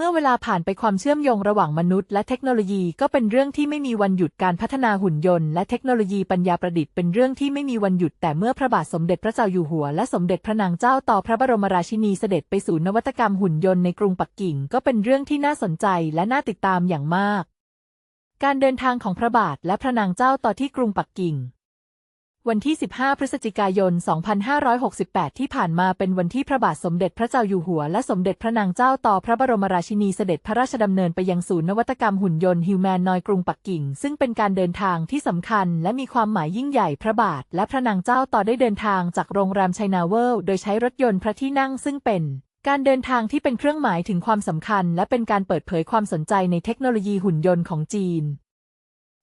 เมื่อเวลาผ่านไปความเชื่อมโยงระหว่างมนุษย์และเทคโนโลยีก็เป็นเรื่องที่ไม่มีวันหยุดการพัฒนาหุ่นยนต์และเทคโนโลยีปัญญาประดิษฐ์เป็นเรื่องที่ไม่มีวันหยุดแต่เมื่อพระบาทสมเด็จพระเจ้าอยู่หัวและสมเด็จพระนางเจ้าต่อพระบรมราชินีเสด็จไปสู่นวัตกรรมหุ่นยนต์ในกรุงปักกิ่ง ก็เป็นเรื่องที่น่าสนใจและน่าติดตามอย่างมาก การเดินทางของพระบาทและพระนางเจ้าต่อที่กรุงปักกิ่ง วันที่ 15 พฤศจิกายน 2568 ที่ผ่านมาเป็นวันที่พระบาทสมเด็จพระเจ้าอยู่หัว และสมเด็จพระนางเจ้าต่อพระบรมราชินีเสด็จพระราชดำเนินไปยังศูนย์นวัตกรรมหุ่นยนต์ฮิวแมนนอยกรุงปักกิ่ง ซึ่งเป็นการเดินทางที่สำคัญ และมีความหมายยิ่งใหญ่พระบาท และพระนางเจ้าต่อได้เดินทางจากโรงแรมไชนาเวิลด์โดยใช้รถยนต์พระที่นั่งซึ่งเป็นการเดินทางที่เป็นเครื่องหมายถึงความสำคัญ และเป็นการเปิดเผยความสนใจในเทคโนโลยีหุ่นยนต์ของจีน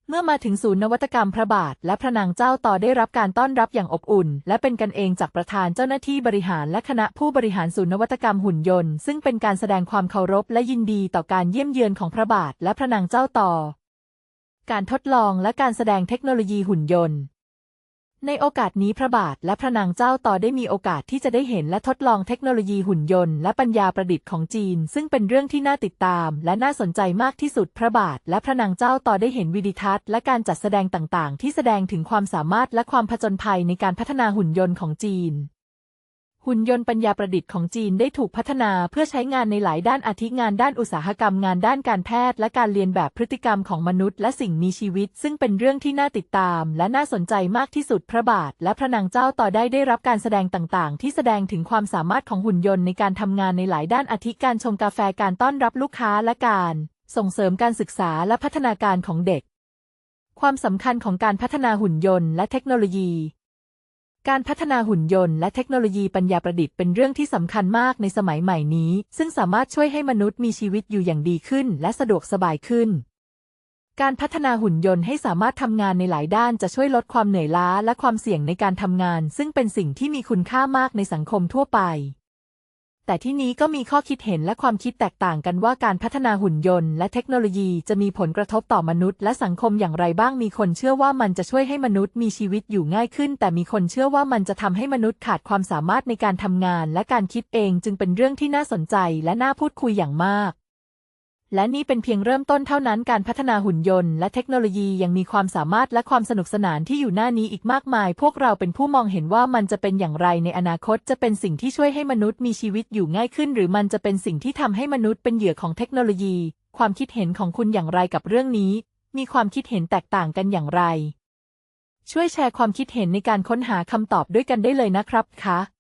เมื่อมาถึงศูนย์นวัตกรรมพระบาท และพระนางเจ้าต่อได้รับการต้อนรับอย่างอบอุ่น และเป็นกันเองจากประธานเจ้าหน้าที่บริหารและคณะผู้บริหารศูนย์นวัตกรรมหุ่นยนต์ ซึ่งเป็นการแสดงความเคารพและยินดีต่อการเยี่ยมเยือนของพระบาท และพระนางเจ้าต่อ การทดลองและการแสดงเทคโนโลยีหุ่นยนต์ ในโอกาสนี้พระบาทและพระนางเจ้าต่อได้มีโอกาสที่จะได้เห็นและทดลองเทคโนโลยีหุ่นยนต์และปัญญาประดิษฐ์ของจีน ซึ่งเป็นเรื่องที่น่าติดตาม และน่าสนใจมากที่สุดพระบาทและพระนางเจ้าต่อได้เห็นวิดิทัศน์และการจัดแสดงต่างๆ ที่แสดงถึงความสามารถและความผจญภัยในการพัฒนาหุ่นยนต์ของจีน หุ่นยนต์ปัญญาประดิษฐ์ของจีนได้ถูกพัฒนาเพื่อใช้งานในหลายด้านอาทิงานด้านอุตสาหกรรมงานด้านการแพทย์ และการเรียนแบบพฤติกรรมของมนุษย์และสิ่งมีชีวิต ซึ่งเป็นเรื่องที่น่าติดตาม และน่าสนใจมากที่สุดพระบาท และพระนางเจ้าต่อได้ได้รับการแสดงต่างๆ ที่แสดงถึงความสามารถของหุ่นยนต์ในการทำงานในหลายด้านอาทิการชงกาแฟการต้อนรับลูกค้าและการ ส่งเสริมการศึกษาและพัฒนาการของเด็ก ความสำคัญของการพัฒนาหุ่นยนต์และเทคโนโลยี การพัฒนาหุ่นยนต์และเทคโนโลยีปัญญาประดิษฐ์เป็นเรื่องที่สำคัญมากในสมัยใหม่นี้ ซึ่งสามารถช่วยให้มนุษย์มีชีวิตอยู่อย่างดีขึ้น และสะดวกสบายขึ้น การพัฒนาหุ่นยนต์ให้สามารถทำงานในหลายด้านจะช่วยลดความเหนื่อยล้าและความเสี่ยงในการทำงาน ซึ่งเป็นสิ่งที่มีคุณค่ามากในสังคมทั่วไป แต่ที่นี้ก็มีข้อคิดเห็นและความคิดแตกต่างกันว่าการพัฒนาหุ่นยนต์และเทคโนโลยีจะมีผลกระทบต่อมนุษย์และสังคมอย่างไรบ้างมีคนเชื่อว่ามันจะช่วยให้มนุษย์มีชีวิตอยู่ง่ายขึ้น แต่มีคนเชื่อว่ามันจะทำให้มนุษย์ขาดความสามารถในการทำงาน และการคิดเองจึงเป็นเรื่องที่น่าสนใจและน่าพูดคุยอย่างมาก และนี่เป็นเพียงเริ่มต้นเท่านั้นการพัฒนาหุ่นยนต์และเทคโนโลยียังมีความสามารถและความสนุกสนานที่อยู่หน้านี้อีกมากมาย พวกเราเป็นผู้มองเห็นว่ามันจะเป็นอย่างไรในอนาคตจะเป็นสิ่งที่ช่วยให้มนุษย์มีชีวิตอยู่ง่ายขึ้น หรือมันจะเป็นสิ่งที่ทำให้มนุษย์เป็นเหยื่อของเทคโนโลยี ความคิดเห็นของคุณอย่างไรกับเรื่องนี้ มีความคิดเห็นแตกต่างกันอย่างไร ช่วยแชร์ความคิดเห็นในการค้นหาคำตอบด้วยกันได้เลยนะครับค่ะ